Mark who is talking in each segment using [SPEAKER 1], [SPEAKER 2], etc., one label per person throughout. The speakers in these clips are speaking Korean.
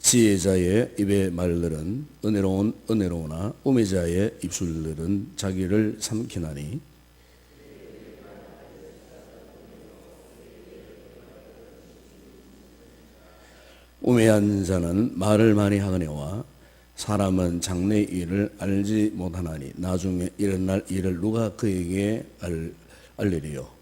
[SPEAKER 1] 지혜자의 입의 말들은 은혜로운 은혜로우나 우매자의 입술들은 자기를 삼키나니 우매한 자는 말을 많이 하거니와 사람은 장래 일을 알지 못하나니 나중에 일어날 일을 누가 그에게 알, 알리리요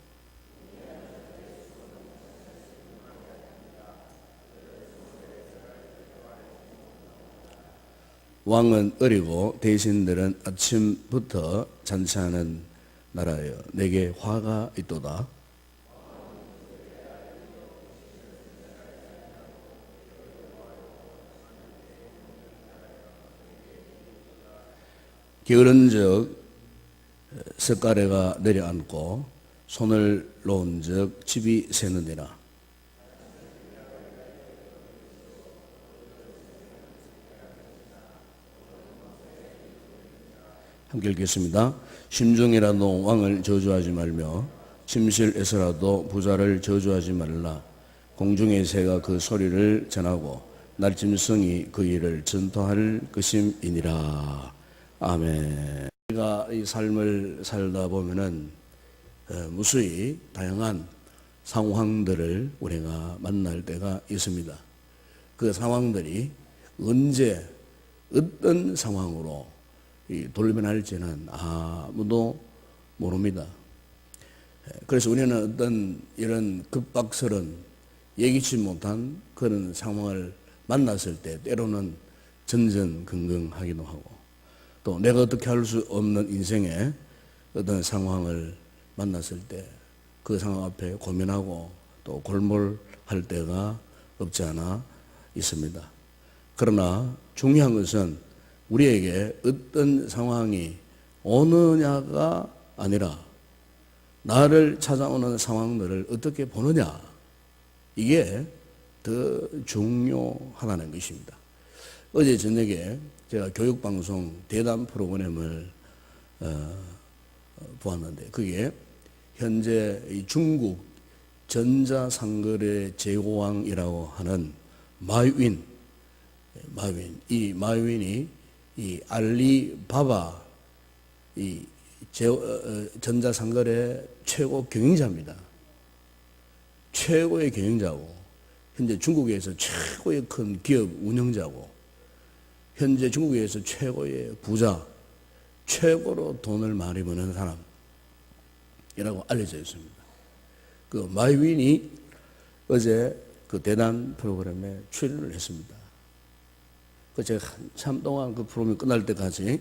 [SPEAKER 1] 왕은 어리고 대신들은 아침부터 잔치하는 나라여 내게 화가 있도다. 게으른적 석가래가 내려앉고 손을 놓은적 집이 새느니라 함께 읽겠습니다. 심중이라도 왕을 저주하지 말며 침실에서라도 부자를 저주하지 말라. 공중의 새가 그 소리를 전하고 날짐승이 그 일을 전토할 것임이니라. 아멘. 우리가 이 삶을 살다 보면은 어, 무수히 다양한 상황들을 우리가 만날 때가 있습니다. 그 상황들이 언제 어떤 상황으로 이 돌변할지는 아무도 모릅니다. 그래서 우리는 어떤 이런 급박스런 예기치 못한 그런 상황을 만났을 때 때로는 전전긍긍하기도 하고 또 내가 어떻게 할 수 없는 인생의 어떤 상황을 만났을 때 그 상황 앞에 고민하고 또 골몰할 때가 없지 않아 있습니다. 그러나 중요한 것은 우리에게 어떤 상황이 오느냐가 아니라 나를 찾아오는 상황들을 어떻게 보느냐 이게 더 중요하다는 것입니다. 어제 저녁에 제가 교육방송 대담 프로그램을 어, 보았는데 그게 현재 이 중국 전자상거래 제고왕이라고 하는 마윈 마윈 이 마윈이 이 알리바바 이 제, 어, 전자상거래 최고 경영자입니다. 최고의 경영자고 현재 중국에서 최고의 큰 기업 운영자고 현재 중국에서 최고의 부자 최고로 돈을 많이 버는 사람이라고 알려져 있습니다. 그 마이윈이 어제 그 대단 프로그램에 출연을 했습니다. 그 제가 한참 동안 그 프로그램이 끝날 때까지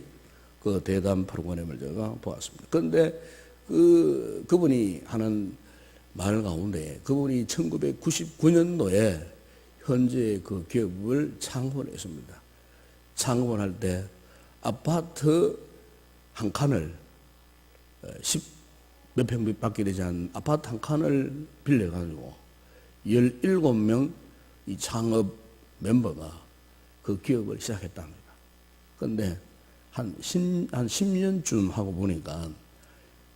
[SPEAKER 1] 그 대담 프로그램을 제가 보았습니다. 그런데 그, 그분이 하는 말 가운데 그분이 1999년도에 현재 그 기업을 창업을 했습니다. 창업을 할 때 아파트 한 칸을 10몇 평밖에 되지 않은 아파트 한 칸을 빌려가지고 17명 이 창업 멤버가 그 기업을 시작했답니다. 그런데 한 10, 한 10년쯤 하고 보니까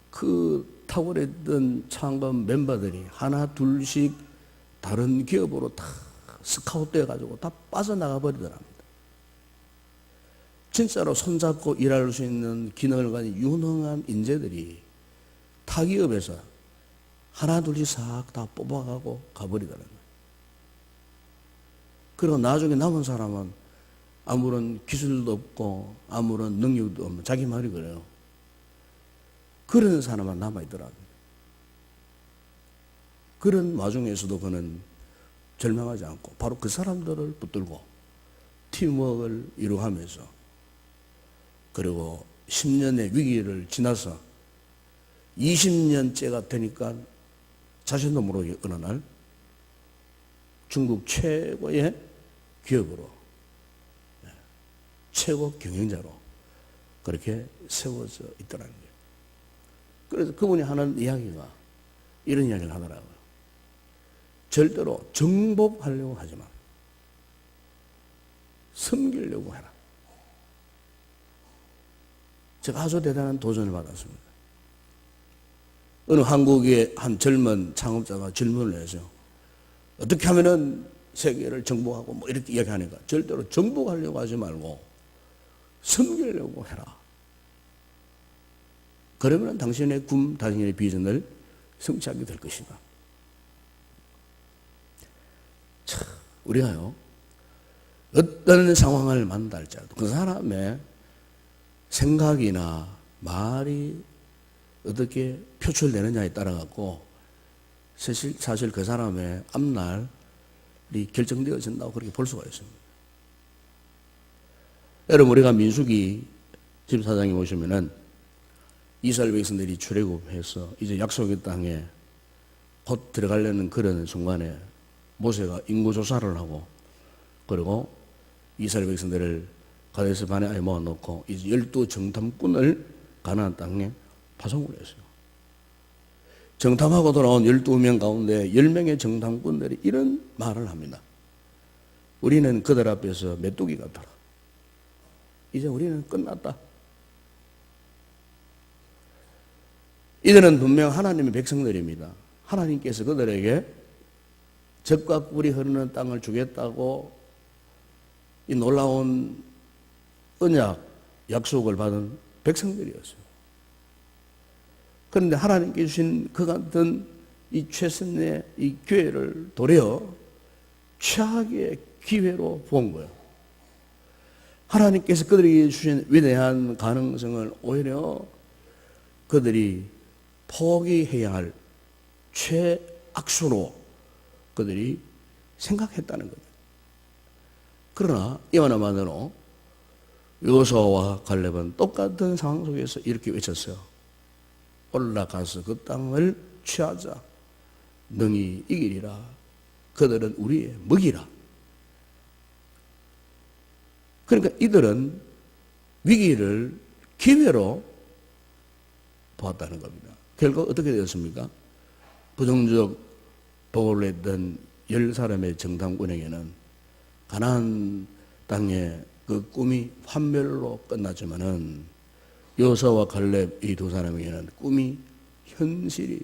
[SPEAKER 1] 그 탁월했던 창업 멤버들이 하나 둘씩 다른 기업으로 다 스카웃 돼 가지고 다 빠져나가 버리더랍니다. 진짜로 손잡고 일할 수 있는 기능을 가진 유능한 인재들이 타 기업에서 하나 둘씩 싹 다 뽑아가고 가버리더라는 거예요. 그리고 나중에 남은 사람은 아무런 기술도 없고 아무런 능력도 없는 자기 말이 그래요. 그런 사람만 남아있더라고요. 그런 와중에서도 그는 절망하지 않고 바로 그 사람들을 붙들고 팀워크를 이루어가면서 그리고 10년의 위기를 지나서 20년째가 되니까 자신도 모르게 어느 날 중국 최고의 기업으로 네, 최고 경영자로 그렇게 세워져 있더라는 거예요. 그래서 그분이 하는 이야기가 이런 이야기를 하더라고요. 절대로 정복하려고 하지 마. 섬기려고 해라. 제가 아주 대단한 도전을 받았습니다. 어느 한국의 한 젊은 창업자가 질문을 해서 어떻게 하면은 세계를 정복하고 뭐 이렇게 이야기하니까 절대로 정복하려고 하지 말고 섬기려고 해라. 그러면 당신의 꿈, 당신의 비전을 성취하게 될 것이다. 참, 우리가요, 어떤 상황을 만난다 할지라도 그 사람의 생각이나 말이 어떻게 표출되느냐에 따라 갖고 사실, 사실 그 사람의 앞날이 결정되어진다고 그렇게 볼 수가 있습니다. 여러분, 우리가 민수기 집사장에 보시면은 이스라엘 백성들이 출애굽해서 이제 약속의 땅에 곧 들어가려는 그런 순간에 모세가 인구 조사를 하고 그리고 이스라엘 백성들을 가데스 바네아에 모아놓고 이제 열두 정탐꾼을 가나안 땅에 파송을 했어요. 정탐하고 돌아온 12명 가운데 10명의 정탐꾼들이 이런 말을 합니다. 우리는 그들 앞에서 메뚜기 같더라. 이제 우리는 끝났다. 이들은 분명 하나님의 백성들입니다. 하나님께서 그들에게 적과 꿀이 흐르는 땅을 주겠다고 이 놀라운 언약, 약속을 받은 백성들이었어요. 그런데 하나님께 주신 그 같은 이 최선의 이 기회를 도려 최악의 기회로 본 거예요. 하나님께서 그들에게 주신 위대한 가능성을 오히려 그들이 포기해야 할 최악수로 그들이 생각했다는 겁니다. 그러나 이와나 마대로 요소와 갈렙은 똑같은 상황 속에서 이렇게 외쳤어요. 올라가서 그 땅을 취하자. 능히 이기리라. 그들은 우리의 먹이라. 그러니까 이들은 위기를 기회로 보았다는 겁니다. 결과 어떻게 되었습니까? 부정적 보호를 했던 열 사람의 정탐꾼에게는 가나안 땅의 그 꿈이 환멸로 끝났지만은 요사와 갈렙 이 두 사람에게는 꿈이 현실이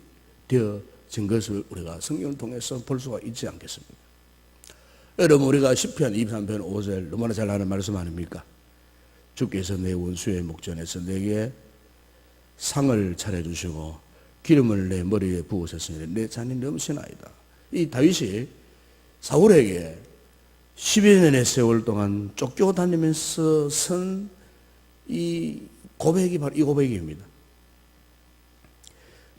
[SPEAKER 1] 되어진 것을 우리가 성경을 통해서 볼 수가 있지 않겠습니까? 여러분 우리가 10편 23편 5절 너무나 잘 아는 말씀 아닙니까? 주께서 내 원수의 목전에서 내게 상을 차려주시고 기름을 내 머리에 부으셨으니 내 잔이 넘치나이다. 이 다윗이 사울에게 10여 년의 세월 동안 쫓겨 다니면서 선이 고백이 바로 이 고백입니다.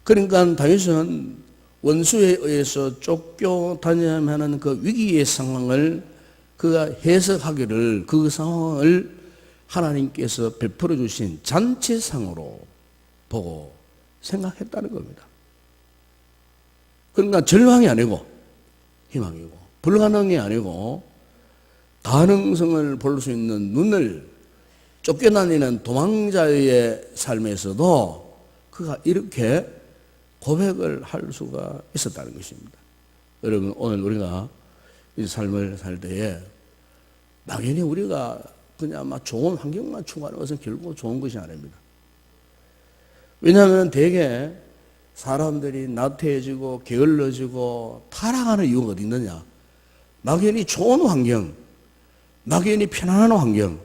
[SPEAKER 1] 그러니까 다윗은 원수에 의해서 쫓겨 다녀야만 그 위기의 상황을 그가 해석하기를 그 상황을 하나님께서 베풀어 주신 잔치상으로 보고 생각했다는 겁니다. 그러니까 절망이 아니고 희망이고 불가능이 아니고 가능성을 볼 수 있는 눈을 쫓겨다니는 도망자의 삶에서도 그가 이렇게 고백을 할 수가 있었다는 것입니다. 여러분 오늘 우리가 이 삶을 살 때에 막연히 우리가 그냥 막 좋은 환경만 추구하는 것은 결국 좋은 것이 아닙니다. 왜냐하면 대개 사람들이 나태해지고 게을러지고 타락하는 이유가 어디 있느냐? 막연히 좋은 환경, 막연히 편안한 환경,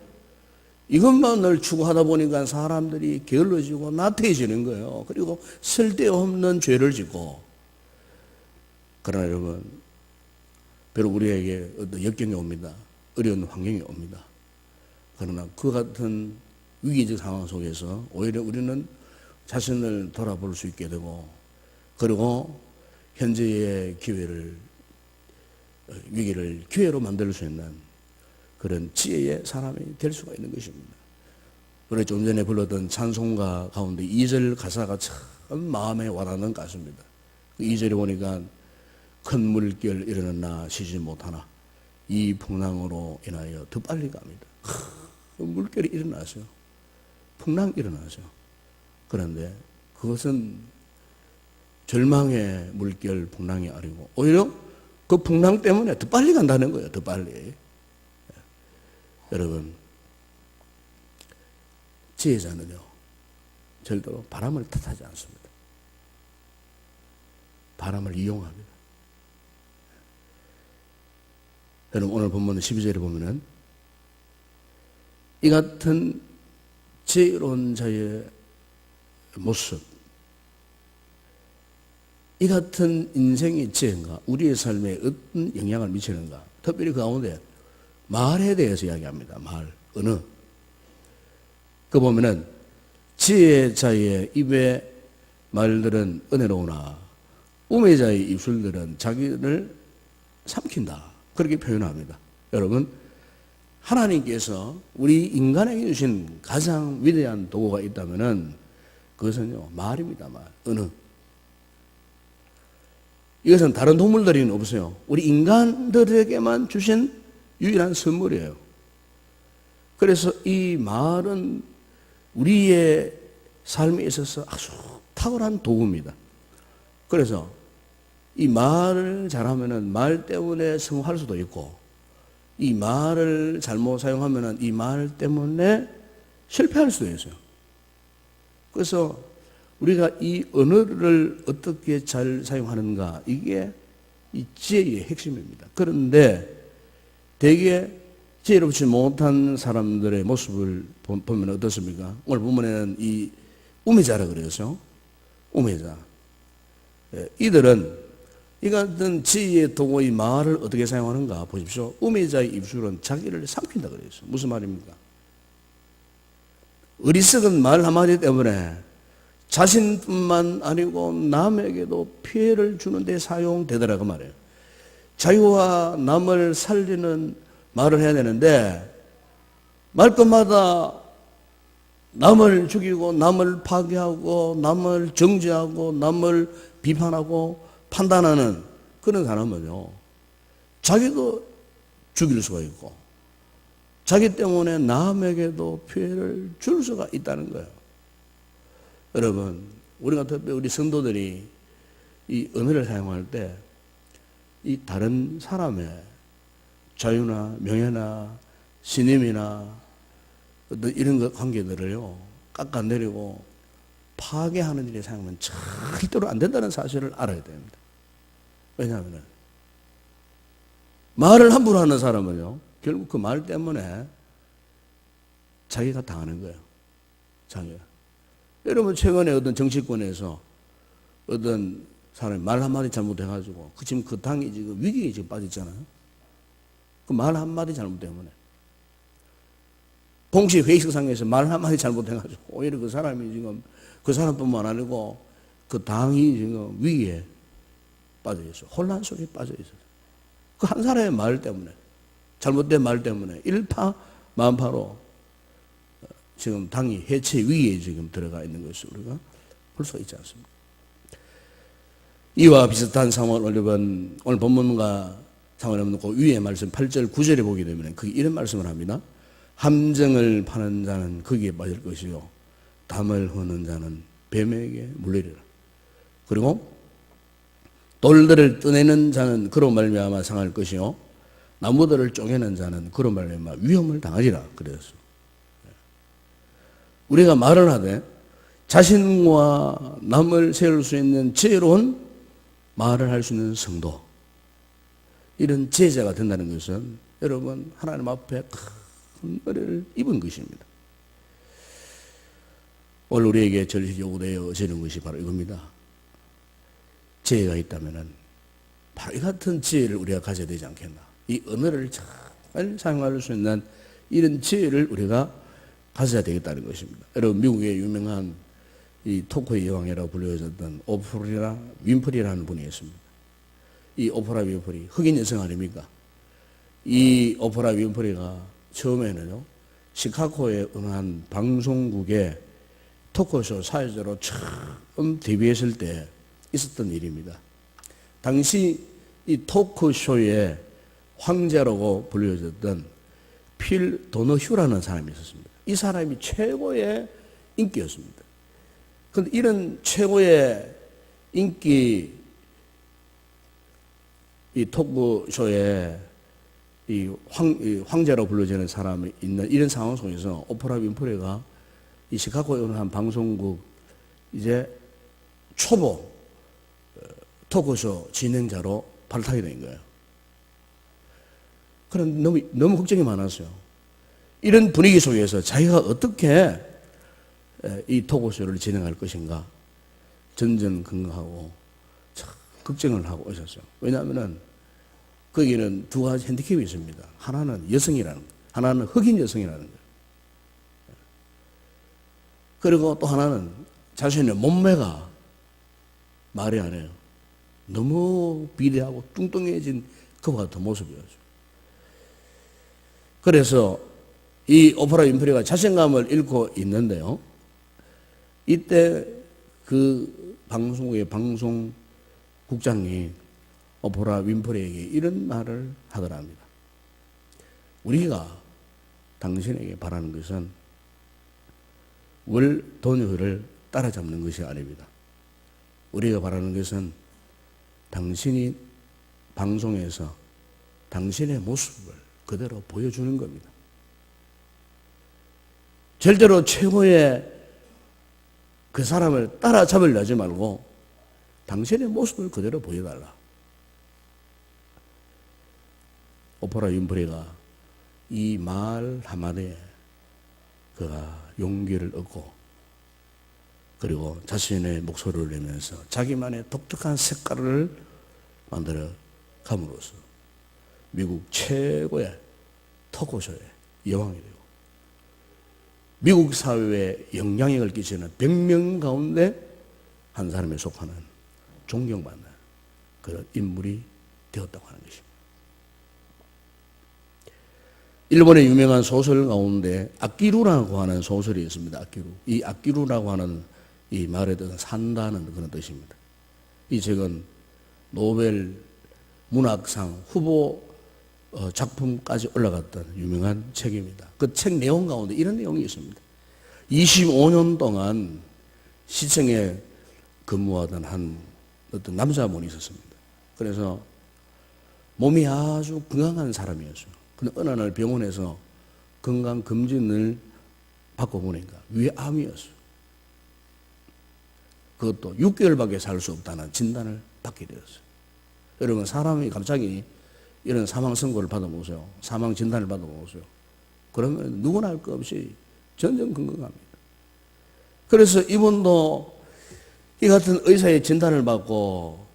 [SPEAKER 1] 이것만을 추구하다 보니까 사람들이 게을러지고 나태해지는 거예요. 그리고 쓸데없는 죄를 짓고. 그러나 여러분, 별로 우리에게 어떤 역경이 옵니다. 어려운 환경이 옵니다. 그러나 그 같은 위기적 상황 속에서 오히려 우리는 자신을 돌아볼 수 있게 되고 그리고 현재의 기회를 위기를 기회로 만들 수 있는 그런 지혜의 사람이 될 수가 있는 것입니다. 우리 좀 전에 불렀던 찬송가 가운데 2절 가사가 참 마음에 와닿는 가수입니다. 그 2절에 보니까 큰 물결 일어는 나 쉬지 못하나 이 풍랑으로 인하여 더 빨리 갑니다. 그 물결이 일어나죠. 풍랑 일어나죠. 그런데 그것은 절망의 물결 풍랑이 아니고 오히려 그 풍랑 때문에 더 빨리 간다는 거예요. 더 빨리. 여러분 지혜자는요 절대로 바람을 탓하지 않습니다. 바람을 이용합니다. 여러분 오늘 본문 12절에 보면은 이 같은 지혜로운 자의 모습 이 같은 인생의 지혜가 우리의 삶에 어떤 영향을 미치는가 특별히 그 가운데 말에 대해서 이야기합니다 말, 언어 그 보면은 지혜자의 입에 말들은 은혜로우나 우매자의 입술들은 자기를 삼킨다. 그렇게 표현합니다. 여러분, 하나님께서 우리 인간에게 주신 가장 위대한 도구가 있다면은 그것은요, 말입니다, 말. 언어. 이것은 다른 동물들에는 없어요. 우리 인간들에게만 주신 유일한 선물이에요. 그래서 이 말은 우리의 삶에 있어서 아주 탁월한 도구입니다. 그래서 이 말을 잘하면은 말 때문에 성공할 수도 있고 이 말을 잘못 사용하면은 이 말 때문에 실패할 수도 있어요. 그래서 우리가 이 언어를 어떻게 잘 사용하는가 이게 이 지혜의 핵심입니다. 그런데 대개 지혜롭지 못한 사람들의 모습을 보면 어떻습니까? 오늘 본문에는 이 우매자라 그래서 우매자. 예, 이들은 이 같은 지혜의 도구의 말을 어떻게 사용하는가 보십시오. 우매자의 입술은 자기를 삼킨다 그랬어요. 무슨 말입니까? 어리석은 말 한마디 때문에 자신뿐만 아니고 남에게도 피해를 주는 데 사용되더라고 말이에요. 자유와 남을 살리는 말을 해야 되는데 말끝마다 남을 죽이고 남을 파괴하고 남을 정죄하고 남을 비판하고 판단하는 그런 사람은요. 자기도 죽일 수가 있고 자기 때문에 남에게도 피해를 줄 수가 있다는 거예요. 여러분, 우리가 특히 우리 성도들이 이 언어를 사용할 때 이 다른 사람의 자유나 명예나 신임이나 이런 것 관계들을요 깎아내리고 파괴하는 일에 사용하면 절대로 안 된다는 사실을 알아야 됩니다. 왜냐하면 말을 함부로 하는 사람은요 결국 그 말 때문에 자기가 당하는 거예요. 자기가. 여러분 최근에 어떤 정치권에서 어떤 사람이 말 한마디 잘못해가지고 그 지금 그 당이 지금 위기에 지금 빠졌잖아요. 그 말 한마디 잘못 때문에. 공식 회의석상에서 말 한마디 잘못해가지고 오히려 그 사람이 지금 그 사람뿐만 아니고 그 당이 지금 위기에 빠져 있어. 혼란 속에 빠져 있어. 그 한 사람의 말 때문에 잘못된 말 때문에 일파 만파로 지금 당이 해체 위기에 지금 들어가 있는 것을 우리가 볼 수 있지 않습니까? 이와 비슷한 상황을 여러분 오늘 본문과 상관없는 그 위의 말씀 8절 9절에 보게 되면 그 이런 말씀을 합니다. 함정을 파는 자는 거기에 빠질 것이요 담을 허는 자는 뱀에게 물리리라. 그리고 돌들을 떠내는 자는 그로 말미암아 상할 것이요 나무들을 쪼개는 자는 그로 말미암아 위험을 당하리라 그랬어. 우리가 말을 하되 자신과 남을 세울 수 있는 지혜로운 말을 할 수 있는 성도 이런 제자가 된다는 것은 여러분 하나님 앞에 큰 은혜를 입은 것입니다. 오늘 우리에게 절실 요구되어지는 것이 바로 이겁니다. 지혜가 있다면 바로 이 같은 지혜를 우리가 가져야 되지 않겠나. 이 언어를 잘 사용할 수 있는 이런 지혜를 우리가 가져야 되겠다는 것입니다. 여러분 미국의 유명한 이 토크의 여왕이라고 불려졌던 오프라 윈프리라는 분이 있습니다. 이 오프라 윈프리 흑인 여성 아닙니까? 이 오프라 윈프리가 처음에는요 시카고의 어한 방송국에 토크쇼 사회자로 처음 데뷔했을 때 있었던 일입니다. 당시 이 토크쇼의 황제라고 불려졌던 필 도너휴라는 사람이 있었습니다. 이 사람이 최고의 인기였습니다. 그런데 이런 최고의 인기 이 토크쇼에 이 황, 이 황제로 불려지는 사람이 있는 이런 상황 속에서 오프라 윈프레가 이 시카고에 오는 한 방송국 이제 초보 어, 토크쇼 진행자로 발탁이 된 거예요. 그런 너무 너무 걱정이 많았어요. 이런 분위기 속에서 자기가 어떻게 에, 이 토고쇼를 진행할 것인가 전전긍긍하고 참 걱정을 하고 있었어요. 왜냐하면은 거기는 두 가지 핸디캡이 있습니다. 하나는 여성이라는 거, 하나는 흑인 여성이라는 거. 그리고 또 하나는 자신의 몸매가 말이 안 해요. 너무 비대하고 뚱뚱해진 그와 같은 모습이었죠. 그래서 이 오프라 윈프리가 자신감을 잃고 있는데요. 이때 그 방송국의 방송국장이 오프라 윈프리에게 이런 말을 하더랍니다. 우리가 당신에게 바라는 것은 월 돈을 따라잡는 것이 아닙니다. 우리가 바라는 것은 당신이 방송에서 당신의 모습을 그대로 보여주는 겁니다. 절대로 최고의 그 사람을 따라잡으려지 말고 당신의 모습을 그대로 보여달라. 오프라 윈프리가 이 말 한마디에 그가 용기를 얻고 그리고 자신의 목소리를 내면서 자기만의 독특한 색깔을 만들어 감으로써 미국 최고의 토크쇼의 여왕이 되고 미국 사회에 영향력을 끼치는 100명 가운데 한 사람에 속하는 존경받는 그런 인물이 되었다고 하는 것입니다. 일본의 유명한 소설 가운데 아끼루라고 하는 소설이 있습니다. 아끼루. 이 아끼루라고 하는 이 말에 뜻은 산다는 그런 뜻입니다. 이 책은 노벨 문학상 후보 어, 작품까지 올라갔던 유명한 책입니다. 그 책 내용 가운데 이런 내용이 있습니다. 25년 동안 시청에 근무하던 한 어떤 남자분이 있었습니다. 그래서 몸이 아주 건강한 사람이었어요. 근데 어느 날 병원에서 건강 검진을 받고 보니까 위암이었어요. 그것도 6개월밖에 살 수 없다는 진단을 받게 되었어요. 여러분 사람이 갑자기 이런 사망 선고를 받아보세요. 사망 진단을 받아보세요. 그러면 누구나 할 것 없이 전전긍긍합니다. 그래서 이분도 이 같은 의사의 진단을 받고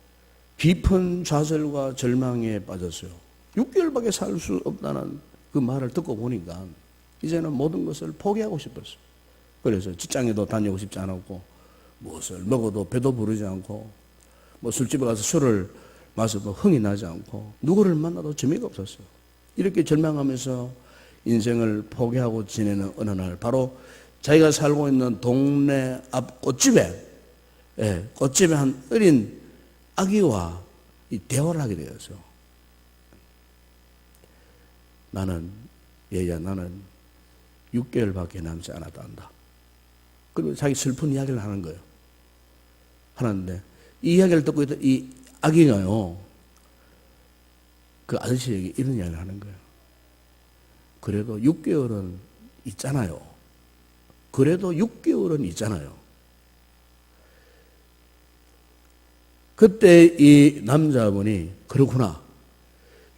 [SPEAKER 1] 깊은 좌절과 절망에 빠졌어요. 6개월밖에 살 수 없다는 그 말을 듣고 보니까 이제는 모든 것을 포기하고 싶었어요. 그래서 직장에도 다니고 싶지 않았고 무엇을 먹어도 배도 부르지 않고 뭐 술집에 가서 술을 마셔도 흥이 나지 않고 누구를 만나도 재미가 없었어요. 이렇게 절망하면서 인생을 포기하고 지내는 어느 날 바로 자기가 살고 있는 동네 앞 꽃집에 예, 꽃집에 한 어린 아기와 이 대화를 하게 되었어요. 나는 얘야 나는 6개월밖에 남지 않았다 한다. 그리고 자기 슬픈 이야기를 하는 거예요. 하는데 이 이야기를 듣고 있던 이 아기가요. 그 아저씨에게 이런 이야기를 하는 거예요. 그래도 6개월은 있잖아요. 그래도 6개월은 있잖아요. 그때 이 남자분이 그렇구나.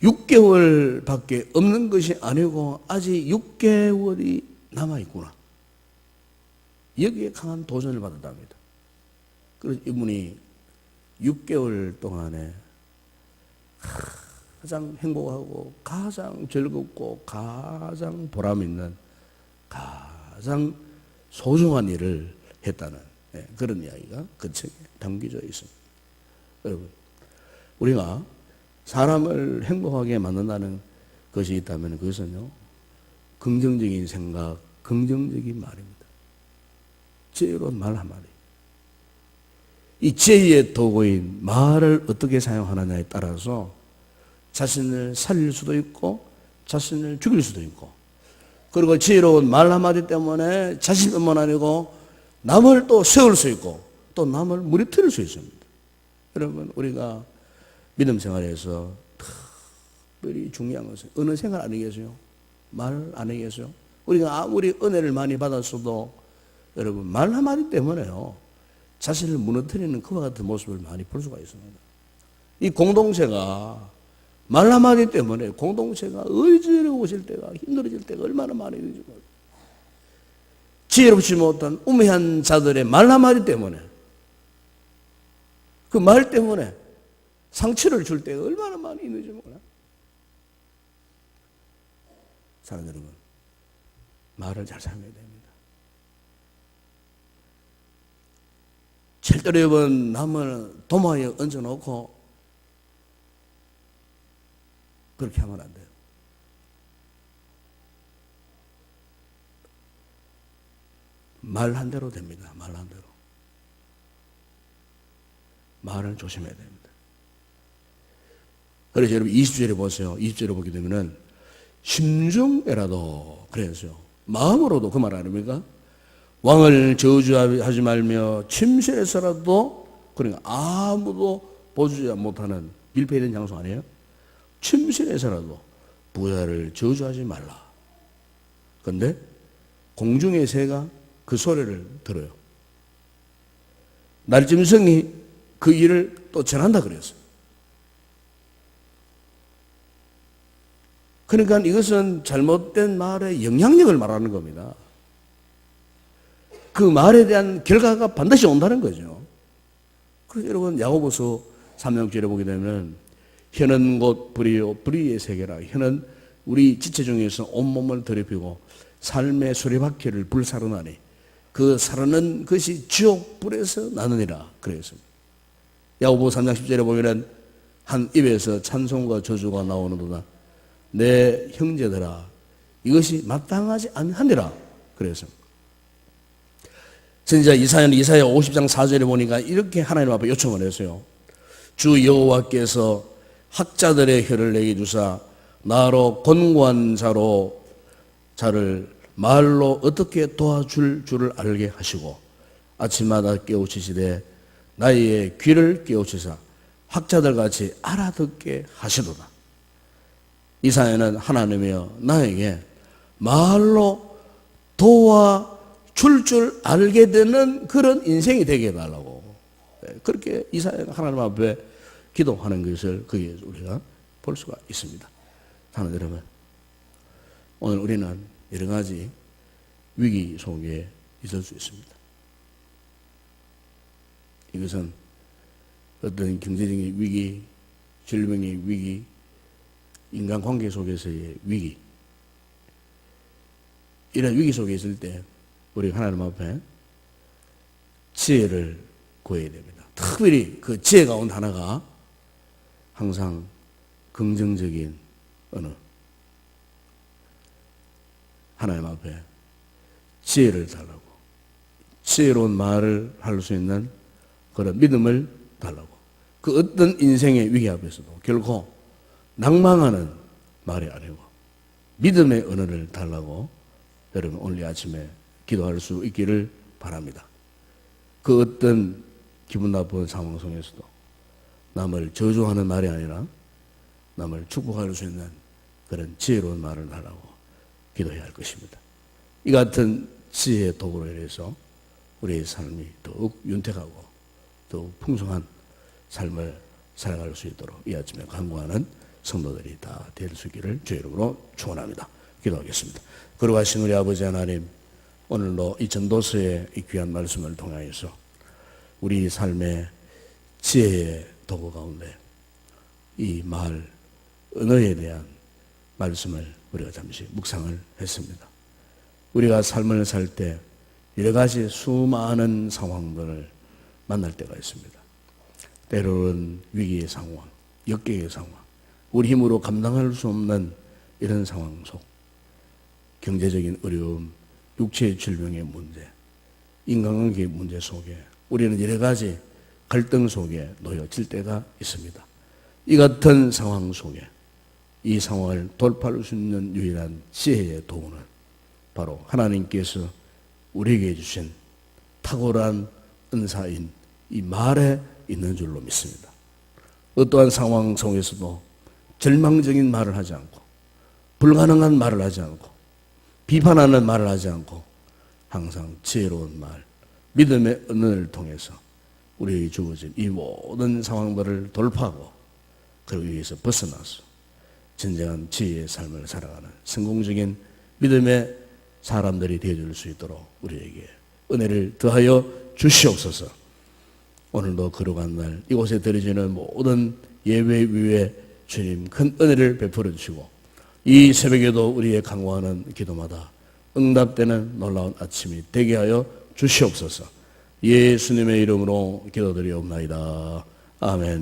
[SPEAKER 1] 6개월밖에 없는 것이 아니고 아직 6개월이 남아있구나. 여기에 강한 도전을 받았답니다. 그래서 이분이 6개월 동안에 가장 행복하고 가장 즐겁고 가장 보람 있는 가장 소중한 일을 했다는 예, 그런 이야기가 그 책에 담겨져 있습니다. 여러분, 우리가 사람을 행복하게 만든다는 것이 있다면 그것은요, 긍정적인 생각, 긍정적인 말입니다. 지혜로운 말 한마디. 이 지혜의 도구인 말을 어떻게 사용하느냐에 따라서 자신을 살릴 수도 있고 자신을 죽일 수도 있고 그리고 지혜로운 말 한마디 때문에 자신뿐만 아니고 남을 또 세울 수 있고 또 남을 무리틀을 수 있습니다. 여러분 우리가 믿음 생활에서 특별히 중요한 것은 어느 생활 아니겠어요? 말 아니겠어요? 우리가 아무리 은혜를 많이 받았어도 여러분 말 한마디 때문에요. 자신을 무너뜨리는 그와 같은 모습을 많이 볼 수가 있습니다. 이 공동체가 말 한마디 때문에 공동체가 의지러워질 때가 힘들어질 때가 얼마나 몰라요. 지혜롭지 못한 우매한 자들의 말 한마디 때문에 그 말 때문에 상처를 줄 때가 얼마나 많이 있는지 몰라요. 사랑 여러분, 말을 잘 삼아야 됩니다. 철도에 번 남을 도마에 얹어놓고 그렇게 하면 안 돼요. 말한 대로 됩니다. 말한 대로. 말을 조심해야 됩니다. 그래서 여러분 20절에 보세요. 20절에 보게 되면은 심중에라도 그래서요. 마음으로도 그 말 아닙니까? 왕을 저주하지 말며 침실에서라도 그러니까 아무도 보지 못하는 밀폐 된 장소 아니에요? 침실에서라도 부자를 저주하지 말라. 근데 공중의 새가 그 소리를 들어요. 날짐승이 그 일을 또 전한다 그랬어요. 그러니까 이것은 잘못된 말의 영향력을 말하는 겁니다. 그 말에 대한 결과가 반드시 온다는 거죠. 그래서 여러분 야고보서 3장절에 보게 되면 혀는 곧 불이요 불의의 세계라. 혀는 우리 지체 중에서 온몸을 더럽히고 삶의 수레바퀴를 불사르나니 그 사르는 것이 지옥 불에서 나느니라 그랬습니다. 야고보 3장 10절에 보면은 한 입에서 찬송과 저주가 나오는도다. 내 형제들아 이것이 마땅하지 않으니라 그랬습니다. 선지자 이사야는 이사야 50장 4절에 보니까 이렇게 하나님 앞에 요청을 했어요. 주 여호와께서 학자들의 혀를 내게 주사 나로 권고한 자로 자를 말로 어떻게 도와줄 줄을 알게 하시고 아침마다 깨우치시되 나의 귀를 깨우치사 학자들 같이 알아듣게 하시도다. 이사야는 하나님이여 나에게 말로 도와 줄 줄 알게 되는 그런 인생이 되게 해달라고. 네, 그렇게 이사야는 하나님 앞에 기도하는 것을 거기에 우리가 볼 수가 있습니다. 사는 여러분, 오늘 우리는 여러 가지 위기 속에 있을 수 있습니다. 이것은 어떤 경제적인 위기, 질병의 위기, 인간관계 속에서의 위기. 이런 위기 속에 있을 때 우리 하나님 앞에 지혜를 구해야 됩니다. 특별히 그 지혜가 온 단어가 항상 긍정적인 언어. 하나님 앞에 지혜를 달라고. 지혜로운 말을 할 수 있는 그런 믿음을 달라고. 그 어떤 인생의 위기 앞에서도 결코 낭망하는 말이 아니고 믿음의 언어를 달라고 여러분 오늘 아침에 기도할 수 있기를 바랍니다. 그 어떤 기분 나쁜 상황 속에서도 남을 저주하는 말이 아니라 남을 축복할 수 있는 그런 지혜로운 말을 하라고 기도해야 할 것입니다. 이 같은 지혜의 도구로 인해서 우리의 삶이 더욱 윤택하고 더욱 풍성한 삶을 살아갈 수 있도록 이 아침에 간구하는 성도들이 다 될 수 있기를 주의 이름으로 축원합니다. 기도하겠습니다. 그러하신 우리 아버지 하나님 오늘도 이 전도서의 이 귀한 말씀을 통하여서 우리 삶의 지혜의 도구 가운데 이 말, 언어에 대한 말씀을 우리가 잠시 묵상을 했습니다. 우리가 삶을 살 때 여러 가지 수많은 상황들을 만날 때가 있습니다. 때로는 위기의 상황, 역경의 상황, 우리 힘으로 감당할 수 없는 이런 상황 속 경제적인 어려움, 육체의 질병의 문제, 인간관계의 문제 속에 우리는 여러 가지 갈등 속에 놓여질 때가 있습니다. 이 같은 상황 속에 이 상황을 돌파할 수 있는 유일한 지혜의 도구는 바로 하나님께서 우리에게 주신 탁월한 은사인 이 말에 있는 줄로 믿습니다. 어떠한 상황 속에서도 절망적인 말을 하지 않고 불가능한 말을 하지 않고 비판하는 말을 하지 않고 항상 지혜로운 말, 믿음의 언어를 통해서 우리에게 주어진 이 모든 상황들을 돌파하고 그 위에서 벗어나서 진정한 지혜의 삶을 살아가는 성공적인 믿음의 사람들이 되어줄 수 있도록 우리에게 은혜를 더하여 주시옵소서. 오늘도 거룩한 날 이곳에 드려지는 모든 예외 위에 주님 큰 은혜를 베풀어 주시고 이 새벽에도 우리의 강구하는 기도마다 응답되는 놀라운 아침이 되게 하여 주시옵소서. 예수님의 이름으로 기도드리옵나이다. 아멘.